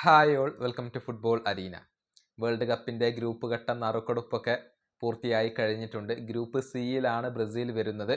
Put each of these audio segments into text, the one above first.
Hi all welcome to football arena. World കപ്പിന്റെ group ഘട്ടം നറുക്കെടുപ്പൊക്കെ പൂർത്തിയായി കഴിഞ്ഞിട്ടുണ്ട്. ഗ്രൂപ്പ് സിയിലാണ് ബ്രസീൽ വരുന്നത്.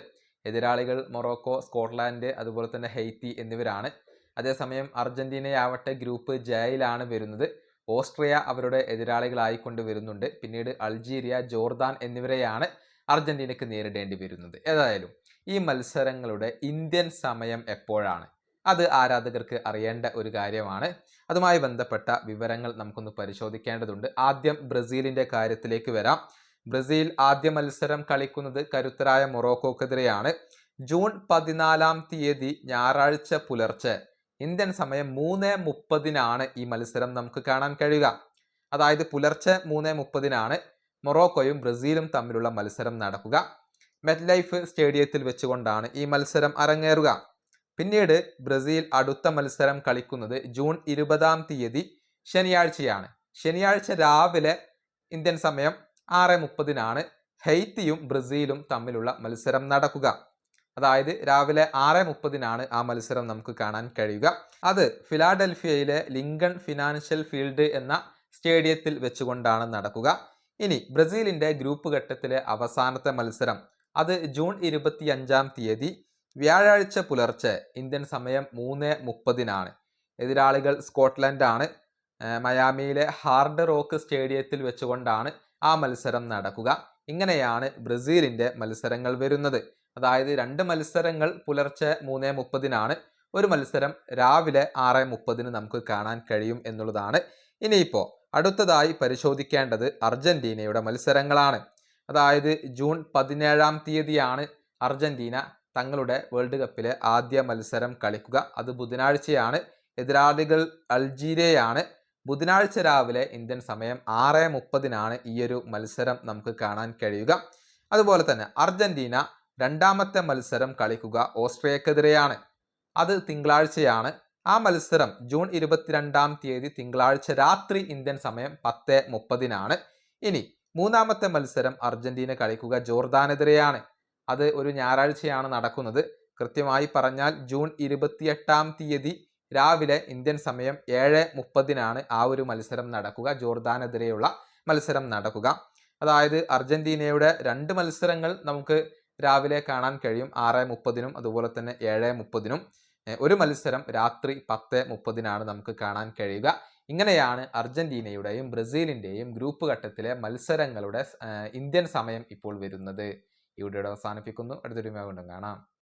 എതിരാളികൾ മൊറോക്കോ സ്കോട്ട്ലാൻഡ് അതുപോലെ തന്നെ ഹെയ്ത്തി എന്നിവരാണ്. അതേസമയം അർജന്റീനയാവട്ടെ ഗ്രൂപ്പ് ജയിലാണ് വരുന്നത്. ഓസ്ട്രിയ അവരുടെ എതിരാളികളായിക്കൊണ്ട് വരുന്നുണ്ട്. പിന്നീട് അൾജീരിയ ജോർദാൻ എന്നിവരെയാണ് അർജന്റീനയ്ക്ക് നേരിടേണ്ടി വരുന്നത്. ഏതായാലും ഈ മത്സരങ്ങളുടെ ഇന്ത്യൻ സമയം എപ്പോഴാണ്? അത് ആരാധകർക്ക് അറിയേണ്ട ഒരു കാര്യമാണ്. അതുമായി ബന്ധപ്പെട്ട വിവരങ്ങൾ നമുക്കൊന്ന് പരിശോധിക്കേണ്ടതുണ്ട്. ആദ്യം ബ്രസീലിന്റെ കാര്യത്തിലേക്ക് വരാം. ബ്രസീൽ ആദ്യ മത്സരം കളിക്കുന്നത് കരുത്തരായ മൊറോക്കോക്കെതിരെയാണ്. ജൂൺ പതിനാലാം തീയതി ഞായറാഴ്ച പുലർച്ചെ ഇന്ത്യൻ സമയം മൂന്ന് മുപ്പതിനാണ് ഈ മത്സരം നമുക്ക് കാണാൻ കഴിയുക. അതായത് പുലർച്ചെ മൂന്ന് മുപ്പതിനാണ് മൊറോക്കോയും ബ്രസീലും തമ്മിലുള്ള മത്സരം നടക്കുക. മെറ്റ് ലൈഫ് സ്റ്റേഡിയത്തിൽ വെച്ചുകൊണ്ടാണ് ഈ മത്സരം അരങ്ങേറുക. പിന്നീട് ബ്രസീൽ അടുത്ത മത്സരം കളിക്കുന്നത് ജൂൺ ഇരുപതാം തീയതി ശനിയാഴ്ചയാണ്. ശനിയാഴ്ച രാവിലെ ഇന്ത്യൻ സമയം ആറ് മുപ്പതിനാണ്. ഹെയ്ത്തിയും ബ്രസീലും തമ്മിലുള്ള മത്സരം നടക്കുക. അതായത് രാവിലെ ആറ് മുപ്പതിനാണ് ആ മത്സരം നമുക്ക് കാണാൻ കഴിയുക. അത് ഫിലാഡൽഫിയയിലെ ലിങ്കൺ ഫിനാൻഷ്യൽ ഫീൽഡ് എന്ന സ്റ്റേഡിയത്തിൽ വെച്ചുകൊണ്ടാണ് നടക്കുക. ഇനി ബ്രസീലിന്റെ ഗ്രൂപ്പ് ഘട്ടത്തിലെ അവസാനത്തെ മത്സരം. അത് ജൂൺ ഇരുപത്തി അഞ്ചാം തീയതി വ്യാഴാഴ്ച പുലർച്ചെ ഇന്ത്യൻ സമയം മൂന്ന് മുപ്പതിനാണ്. എതിരാളികൾ സ്കോട്ട്ലൻഡാണ്. മയാമിയിലെ ഹാർഡ് റോക്ക് സ്റ്റേഡിയത്തിൽ വെച്ചുകൊണ്ടാണ് ആ മത്സരം നടക്കുക. ഇങ്ങനെയാണ് ബ്രസീലിന്റെ മത്സരങ്ങൾ വരുന്നത്. അതായത് രണ്ട് മത്സരങ്ങൾ പുലർച്ചെ മൂന്ന് മുപ്പതിനാണ്. ഒരു മത്സരം രാവിലെ ആറ് മുപ്പതിന് നമുക്ക് കാണാൻ കഴിയും എന്നുള്ളതാണ്. ഇനിയിപ്പോൾ അടുത്തതായി പരിശോധിക്കേണ്ടത് അർജന്റീനയുടെ മത്സരങ്ങളാണ്. അതായത് ജൂൺ പതിനേഴാം തീയതിയാണ് അർജന്റീന തങ്ങളുടെ വേൾഡ് കപ്പിലെ ആദ്യ മത്സരം കളിക്കുക. അത് ബുധനാഴ്ചയാണ്. എതിരാളികൾ അൾജീരിയയാണ്. ബുധനാഴ്ച രാവിലെ ഇന്ത്യൻ സമയം ആറ് മുപ്പതിനാണ് ഈയൊരു മത്സരം നമുക്ക് കാണാൻ കഴിയുക. അതുപോലെ തന്നെ അർജന്റീന രണ്ടാമത്തെ മത്സരം കളിക്കുക ഓസ്ട്രേലിയക്കെതിരെയാണ് അത് തിങ്കളാഴ്ചയാണ്. ആ മത്സരം ജൂൺ ഇരുപത്തിരണ്ടാം തീയതി തിങ്കളാഴ്ച രാത്രി ഇന്ത്യൻ സമയം പത്ത് മുപ്പതിനാണ്. ഇനി മൂന്നാമത്തെ മത്സരം അർജന്റീന കളിക്കുക ജോർദാനെതിരെയാണ്. അത് ഒരു ഞായറാഴ്ചയാണ് നടക്കുന്നത്. കൃത്യമായി പറഞ്ഞാൽ ജൂൺ ഇരുപത്തിയെട്ടാം തീയതി രാവിലെ ഇന്ത്യൻ സമയം ഏഴ് മുപ്പതിനാണ് ആ ഒരു മത്സരം നടക്കുക. ജോർദാനെതിരെയുള്ള മത്സരം നടക്കുക. അതായത് അർജന്റീനയുടെ രണ്ട് മത്സരങ്ങൾ നമുക്ക് രാവിലെ കാണാൻ കഴിയും. ആറ് മുപ്പതിനും അതുപോലെ തന്നെ ഏഴ് മുപ്പതിനും. ഒരു മത്സരം രാത്രി പത്ത് മുപ്പതിനാണ് നമുക്ക് കാണാൻ കഴിയുക. ഇങ്ങനെയാണ് അർജന്റീനയുടെയും ബ്രസീലിന്റെയും ഗ്രൂപ്പ് ഘട്ടത്തിലെ മത്സരങ്ങളുടെ ഇന്ത്യൻ സമയം ഇപ്പോൾ വരുന്നത്. ഈ വീഡിയോയുടെ അവസാനിപ്പിക്കുന്നു. അടുത്തൊരു കാണാം.